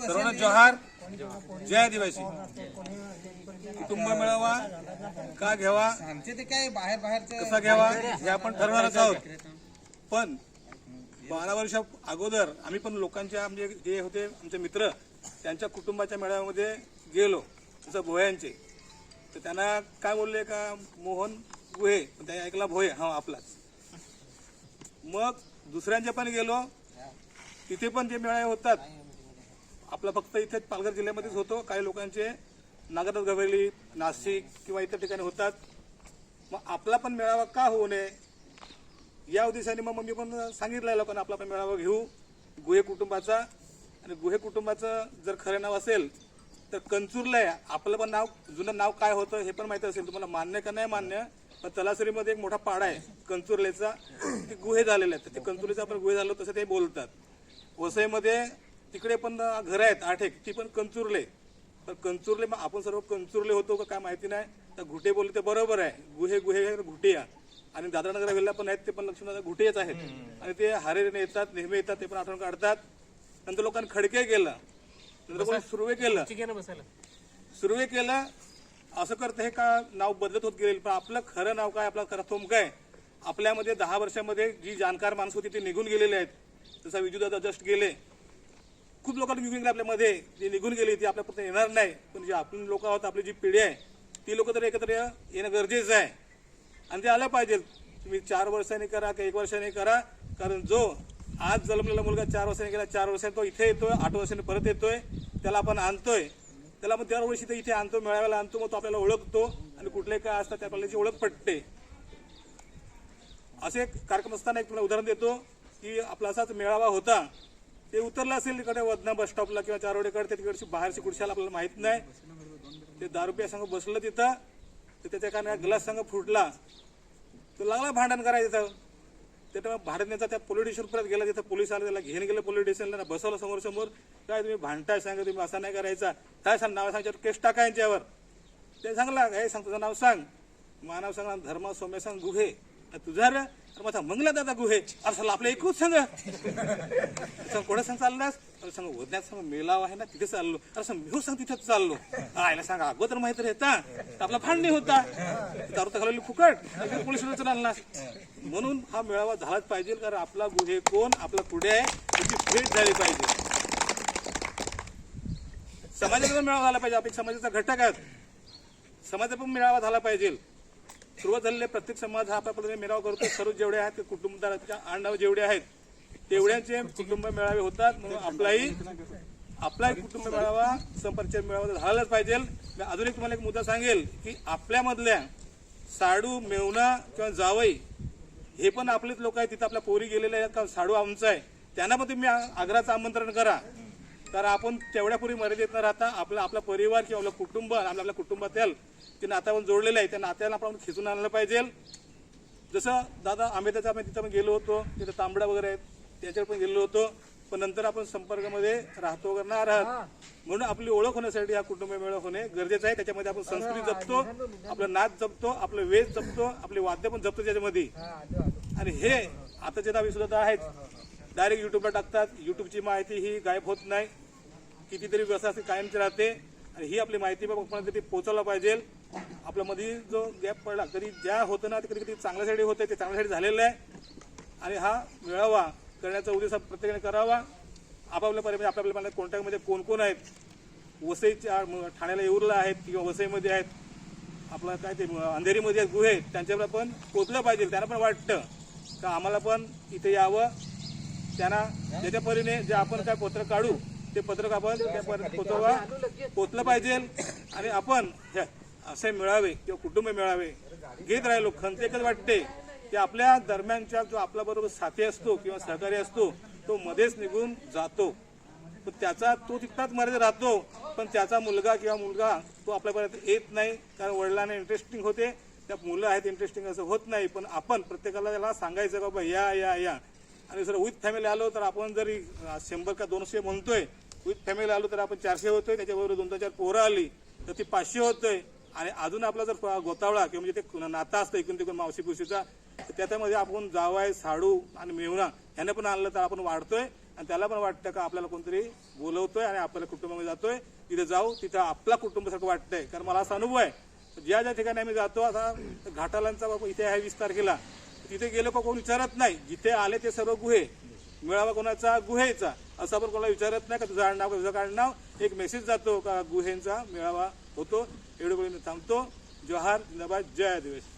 सर्वांना जोहार. जय आदिवासी. कुटुंब मेळावा का घ्यावा आमचे ते काय बाहेर बाहेरचं कसा घ्यावा हे आपण ठरवणारच आहोत. पण बारा वर्षा अगोदर आम्ही पण लोकांच्या म्हणजे जे होते आमचे मित्र त्यांच्या कुटुंबाच्या मेळाव्यामध्ये गेलो जसं भोयांचे. तर त्यांना काय बोलले का मोहन गुहे पण त्या ऐकला भोये हा आपलाच. मग दुसऱ्यांचे पण गेलो तिथे पण जे मेळावे होतात आपला फक्त इथे पालघर जिल्ह्यामध्येच होतो. काही लोकांचे नागरात गवेली नाशिक किंवा इतर ठिकाणी होतात. मग आपला पण मेळावा का होऊ नये? या उद्देशाने मग मी पण सांगितलं आहे लोकांना आपला पण मेळावा घेऊ. गुहे कुटुंबाचा. आणि गुहे कुटुंबाचं जर खरं नाव असेल तर कंचूरला आहे आपलं पण नाव जुनं नाव काय होतं हे पण माहिती असेल. तुम्हाला मान्य का नाही मान्य पण तलासरीमध्ये एक मोठा पाडा आहे कंचुर्लेचा ते गुहे झालेले आहेत. तर ते कंचुर्लेचा आपण गुहे झालो तसं ते बोलतात. वसईमध्ये तिकडे पण घर आहेत आठ एक ती पण कंचुरले. तर कंचुरले मग आपण सर्व कंचुरले होतो का काय माहिती नाही. तर घुटे बोलले ते बरोबर आहे. गुहे गुहे घुटिया आणि दादरानगर हवेलीला पण आहेत ते पण लक्ष्मण घुटेच आहेत. आणि ते हारेने येतात नेहमी येतात ते पण आठवण काढतात. नंतर लोकांनी खडके केलं. नंतर कोणी सुरवे केलं. सुरवे केलं. असं करतं हे का नाव बदलत होत गेले पण आपलं खरं नाव काय? आपलं खरं थोम काय आपल्यामध्ये दहा वर्षामध्ये जी जाणकार माणसं होती ती निघून गेलेले आहेत. जसा विजूदादा जस्ट गेले. खूप लोकांनी निघून गेले आपल्यामध्ये. जे निघून गेली ती आपल्यापर्यंत येणार नाही. पण जे आपण लोक आहोत आपली जी पिढी आहे ती लोक तर एकत्र येणं गरजेचं आहे. आणि ते आलं पाहिजे. तुम्ही चार वर्षांनी करा का एक वर्षाने करा. कारण जो आज जन्मलेला मुलगा चार वर्षांनी गेला चार वर्षाने तो इथे येतोय आठ वर्षांनी परत येतोय. त्याला आपण आणतोय. त्याला मग दरवर्षी ते इथे आणतो मेळाव्याला आणतो मग तो आपल्याला ओळखतो. आणि कुठले काय असतात त्या आपल्याला ओळख पटते. असे एक कार्यक्रम असताना एक तुम्हाला उदाहरण देतो. की आपला असाच मेळावा होता ते उतरलं असेल तिकडे वदना बस स्टॉपला किंवा चारोडेकडे ते तिकडची बाहेरची खुर्शाला आपल्याला माहीत नाही. ते दारुपिया संघ बसलं तिथं तर त्याच्या कारण ग्लास संघ फुटला. तो लागला भांडण करायचं त्याच्या भांडण्याचा त्या पोलीस स्टेशनपर्यंत परत गेला तिथं पोलीस आले त्याला घेऊन गेले पोलीस स्टेशनला बसवलं समोर समोर. काय तुम्ही भांडताय सांगा तुम्ही असा नाही करायचा. काय सांग नाव सांगायच्यावर केस टाका यांच्यावर. ते सांगला हे सांग तुझं नाव सांग. मानव सांग धर्म सोम्य सांग गुहे. अरे तुझा माझा मंगला दादा गुहे अरे साला आपलं एकूच सांग सांग कोणा सांग चाललास अरे सांग वदण्यात सांग मेलाव आहे ना तिथे चाललो. अरे सांग मी सांग तिथे चाललो. आयला सांग अगोदर माहीत रेता आपला भांडणी होता. दारू तर घालवली फुकट. पोलीस चालला म्हणून हा मेळावा झालाच पाहिजे कारण आपला गुहे कोण आपला पुढे आहे त्याची भेट झाली पाहिजे. समाजाचा मेळावा झाला पाहिजे आपण समाजाचा घटक आहेत. समाजाचा पण मेळावा झाला पाहिजे. सुरुवात झालेले प्रत्येक समाज हा आपल्या पद्धतीने मेळावा करतो सर्व जेवढे आहेत ते कुटुंबदाराच्या आडनाव जेवढे आहेत तेवढ्यांचे कुटुंब मेळावे होतात. म्हणून आपलाही आपलाही कुटुंब मेळावा संपर्क मेळावा झालाच पाहिजे. मी अजून एक तुम्हाला एक मुद्दा सांगेल की आपल्यामधल्या साडू मेवना किंवा जावई हे पण आपलेच लोक आहेत. तिथं आपल्या पोरी गेलेले आहेत. का साडू आमचं आहे. त्यांना पण तुम्ही आग्रहाचं आमंत्रण करा. कारण आपण तेवढ्या पूर्वी मर्यादित न राहता आपला आपला परिवार किंवा आपलं कुटुंब आणि आपल्या कुटुंबातील ते नात्यावर जोडलेलं आहे त्या नात्याला आपण खिचून आणलं पाहिजे. जसं दादा आंबेदाचा आपण तिथं पण गेलो होतो तिथं तांबडा वगैरे आहेत त्याच्यावर पण गेलो होतो. पण नंतर आपण संपर्कामध्ये राहतो वगैरे नाही राहत. म्हणून आपली ओळख होण्यासाठी हा कुटुंब मेळा होणे गरजेचं आहे. त्याच्यामध्ये आपण संस्कृती जपतो आपलं नाच जपतो आपलं वेश जपतो आपले वाद्य पण जपतो त्याच्यामध्ये. आणि हे आताचे दहावी सुद्धा आहेत डायरेक्ट युट्यूबला टाकतात. युट्यूबची माहिती ही गायब होत नाही. कितीतरी व्यवस्था कायमची राहते. आणि ही आपली माहिती पण ती पोहोचवला पाहिजे. आपल्यामध्ये जो गॅप पडला कधी ज्या होतं ना ते कधी कधी चांगल्यासाठी होतं ते चांगल्यासाठी झालेलं आहे. आणि हा मेळावा करण्याचा उद्देश प्रत्येकाने करावा. आपापल्या पर्यंत आपल्या आपल्या कॉन्टॅक्टमध्ये कोण कोण आहेत वसईच्या ठाण्याला येऊरला आहेत किंवा वसईमध्ये आहेत. आपला काय ते अंधेरीमध्ये आहेत गुहे त्यांच्याकडे पण पोचलं पाहिजे. त्यांना पण वाटतं. का आम्हाला पण इथे यावं? त्यांना त्याच्या परीने जे आपण काय पत्र काढू ते पत्रक आपण त्या पर्यंत पोचवा पोचलं पाहिजे. आणि आपण असे मिळावे किंवा कुटुंब मिळावे घेत राहिलो खंत एकच वाटते की आपल्या दरम्यानच्या जो आपल्याबरोबर बरोबर साथी असतो किंवा सहकारी असतो तो मध्येच निघून जातो. पण त्याचा तो तितकाच मर्यादा राहतो पण त्याचा मुलगा किंवा मुलगा तो आपल्यापर्यंत येत नाही कारण वडिलांना इंटरेस्टिंग होते. त्या मुलं आहेत इंटरेस्टिंग असं होत नाही पण आपण प्रत्येकाला त्याला सांगायचं बाबा या या या. आणि जर विथ फॅमिली आलो तर आपण जरी शंभर का दोनशे म्हणतोय विथ फॅमिली आलो तर आपण चारशे होतोय त्याच्याबरोबर दोन चार पोरं आली तर ती पाचशे होतोय. आणि अजून आपला जर गोतावळा किंवा म्हणजे ते नाता असतं इकडून तिकडून मावशी पुशीचा तर त्याच्यामध्ये आपण जावाय साडू आणि मेवणा ह्याने पण आणलं तर आपण वाढतोय. आणि त्याला पण वाटतं का आपल्याला कोणतरी बोलवतोय आणि आपल्याला कुटुंबामध्ये जातोय. तिथे जाऊ तिथं आपला कुटुंबासारखं वाटतंय. कारण मला असा अनुभव आहे ज्या ज्या ठिकाणी आम्ही जातो आता घाटालांचा बाबा इथे आहे वीस तारखेला. तिथे गेलो का कोण विचारत नाही. जिथे आले ते सर्व गुहे. मिळावा कोणाचा? गुहेचा. असं आपण कोणाला विचारत नाही का तुझं आडनाव का तुझं काढणाव एक मेसेज जातो का गुहेंचा मेळावा होतो. एवढं मी थांबतो. जोहार जिंदाबाद. जय आदिवासी.